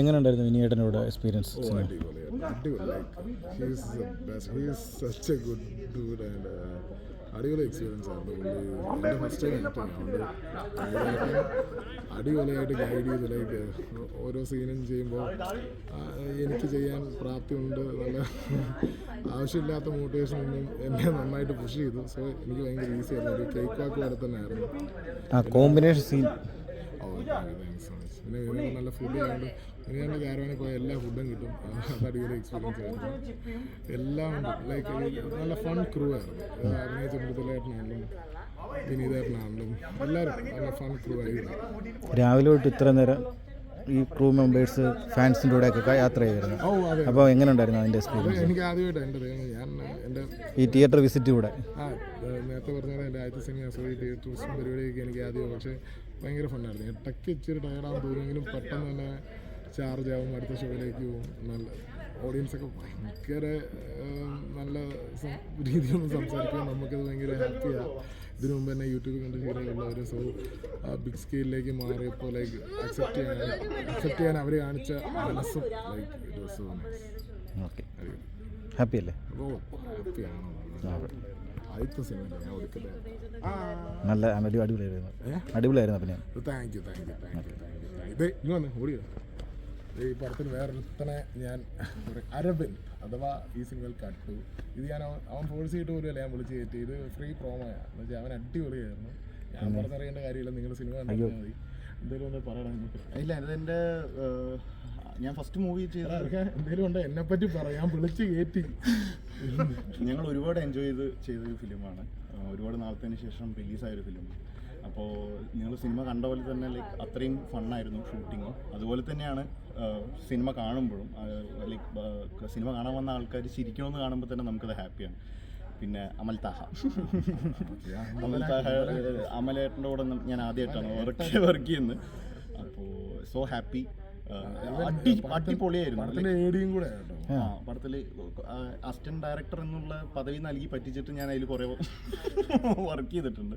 എങ്ങനെയുണ്ടായിരുന്നു വിനിയേട്ടനോട് എക്സ്പീരിയൻസ് അടിപൊളിയായിരുന്നു അടിപൊളി എക്സ്പീരിയൻസ് ആയിരുന്നു. പുള്ളി എന്റെ ഫസ്റ്റ് ടൈം ആക്ടിങ് അടിപൊളിയായിട്ട് ഗൈഡ് ചെയ്ത് ലൈക്ക് ഓരോ സീനും ചെയ്യുമ്പോൾ എനിക്ക് ചെയ്യാൻ പ്രാപ്തിയുണ്ട്. നല്ല ആവശ്യമില്ലാത്ത മോട്ടിവേഷൻ ഒന്നും എന്നെ നന്നായിട്ട് പുഷ് ചെയ്തു. സോ എനിക്ക് ഭയങ്കര ഈസി ആയിരുന്നു. ഒരു കേക്ക് വാക്ക് വരെ തന്നെ ആയിരുന്നു. ആ കോമ്പിനേഷൻ സീൻ പിന്നെ നല്ല ഫുഡ് ആയതുകൊണ്ട് തന്നെ കാരവാനിൽ പോയ എല്ലാ ഫുഡും കിട്ടും. അത് അടിപൊളി എക്സ്പീരിയൻസ് ആയിരുന്നു. എല്ലാം ഉണ്ട് ലൈക്ക് നല്ല ഫൺ ക്രൂ ആയിരുന്നു. അഭിനയ ചുമതലയായിട്ടാണെങ്കിലും വിനീതായിട്ടാണെങ്കിലും എല്ലാവരും നല്ല ഫൺ ക്രൂ ആയിരുന്നു. രാവിലെ തൊട്ട് ഇത്ര നേരം ഈ ക്രൂ മെമ്പേഴ്സ് ഫാൻസിന്റെ കൂടെയൊക്കെ യാത്ര ചെയ്തിരുന്നു. അപ്പോൾ എങ്ങനെ ഉണ്ടായിരുന്നു അതിന്റെ എക്സ്പീരിയൻസ് എനിക്ക് ആദ്യമായിട്ടാണ് ഞാൻ എന്റെ ഈ തിയേറ്റർ വിസിറ്റ് കൂടെ. നേരത്തെ പറഞ്ഞ എന്റെ ആദ്യത്തെ സിനിമ സോറി തിയേറ്റേഴ്സും പരിപാടിയൊക്കെ എനിക്ക് ആദ്യം പക്ഷേ ഭയങ്കര ഫണ്ടായിരുന്നു ഇടയ്ക്ക് ഇച്ചിരി ടയർഡാകും തോന്നുമെങ്കിലും പെട്ടെന്ന് തന്നെ ചാർജ് ആവും അടുത്ത ഷോയിലേക്ക് പോകും. നല്ല ഓഡിയൻസൊക്കെ ഭയങ്കര നല്ല രീതിയിലൊന്നും സംസാരിക്കുക നമുക്കത് ഭയങ്കര ഹാപ്പിയാണ് ഇതിനു മുമ്പ് തന്നെ യൂട്യൂബിൽ കണ്ട് ശീലമുള്ളവർ സോ ബിഗ് സ്കെയിലിലേക്ക് മാറിയപ്പോൾ ലൈക്ക് അക്സെപ്റ്റ് ചെയ്യാൻ അക്സെപ്റ്റ് ചെയ്യാൻ അവരെ കാണിച്ച മനസ്സും like it was so nice okay happy അല്ലേ? ഓ ഹാപ്പിയാണ് ആദ്യത്തെ സിനിമ ഞാൻ ഒടുക്കത്തെ നല്ല അടിപൊളിയായിരുന്നു. അടിപൊളിയായിരുന്നു അടിപൊളിയായിരുന്നു ഞാൻ thank you thank you thank you thank you ഇത് ഇങ്ങനെ വന്ന് ഓടിയോ ഈ പടത്തിൽ വേറൊരുത്തനെ ഞാൻ ഒരു അരബിന്ദ് അഥവാ ഈ സിനിമയിൽ കട്ടു ഇത് ഞാൻ അവൻ അവൻ ഫോഴ്സ് ചെയ്തിട്ട് പോലും അല്ല ഞാൻ വിളിച്ച് കയറ്റി. ഇത് ഫ്രീ പ്രോമോയാണ് എന്ന് വെച്ചാൽ അവൻ അടിപൊളിയായിരുന്നു. ഞാൻ പറഞ്ഞറിയേണ്ട കാര്യമില്ല. നിങ്ങൾ സിനിമ കണ്ടാൽ മതി. എന്തെങ്കിലും ഒന്ന് പറയണം നിങ്ങൾക്ക് ഇല്ല അതെന്റെ ഞാൻ ഫസ്റ്റ് മൂവി ചെയ്ത എന്തെങ്കിലും ഉണ്ട്? എന്നെ പറ്റി പറയാം വിളിച്ച് കയറ്റി. ഞങ്ങൾ ഒരുപാട് എൻജോയ് ചെയ്ത് ചെയ്തൊരു ഫിലിമാണ് ഒരുപാട് നാളത്തിന് ശേഷം റിലീസായ ഒരു ഫിലിം അപ്പോൾ നിങ്ങൾ സിനിമ കണ്ട പോലെ തന്നെ ലൈക്ക് അത്രയും ഫണ്ണായിരുന്നു ഷൂട്ടിങ്ങും അതുപോലെ തന്നെയാണ് സിനിമ കാണുമ്പോഴും ലൈക്ക് സിനിമ കാണാൻ വന്ന ആൾക്കാർ ചിരിക്കണമെന്ന് കാണുമ്പോൾ തന്നെ നമുക്കത് ഹാപ്പിയാണ്. പിന്നെ അമൽ താഹ. അമൽ താഹ അമലേട്ടന്റെ കൂടെ ഞാൻ ആദ്യമായിട്ടാണ് വർക്ക് വർക്ക് ചെയ്യുന്നത്. അപ്പോൾ സോ ഹാപ്പി അടിപൊളിയായിരുന്നു. ഏടിയും കൂടെ പടത്തിൽ ആ പടത്തിൽ അസിസ്റ്റന്റ് ഡയറക്ടർ എന്നുള്ള പദവി നൽകി പറ്റിച്ചിട്ട് ഞാൻ അതിൽ കുറേ വർക്ക് ചെയ്തിട്ടുണ്ട്.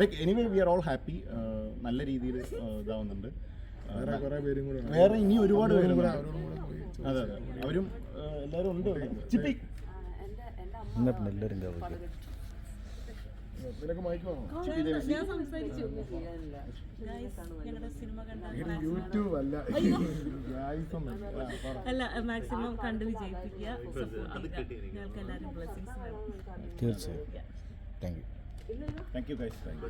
Like anyway we are all happy നല്ല രീതിയിൽ ഇതാവുന്നുണ്ട്. വേറെ കുറേ പേരും ഉണ്ട്. വേറെ ഇനി ഒരുപാട് പേരും. അതെ അതെ. അവരും എല്ലാവരും ഉണ്ട്. ചിപ്പി. എല്ലാവരും ഞാൻ സംസാരിച്ചു. ഞങ്ങളുടെ സിനിമ കണ്ട അല്ല. മാക്സിമം കണ്ട് വിജയിപ്പിക്കുക സപ്പോർട്ട് ചെയ്യുക. ഞങ്ങൾക്ക് എല്ലാവരും ബ്ലെസ്സിങ്സ് വേണം. തീർച്ചയായും. Thank you thank you guys thank you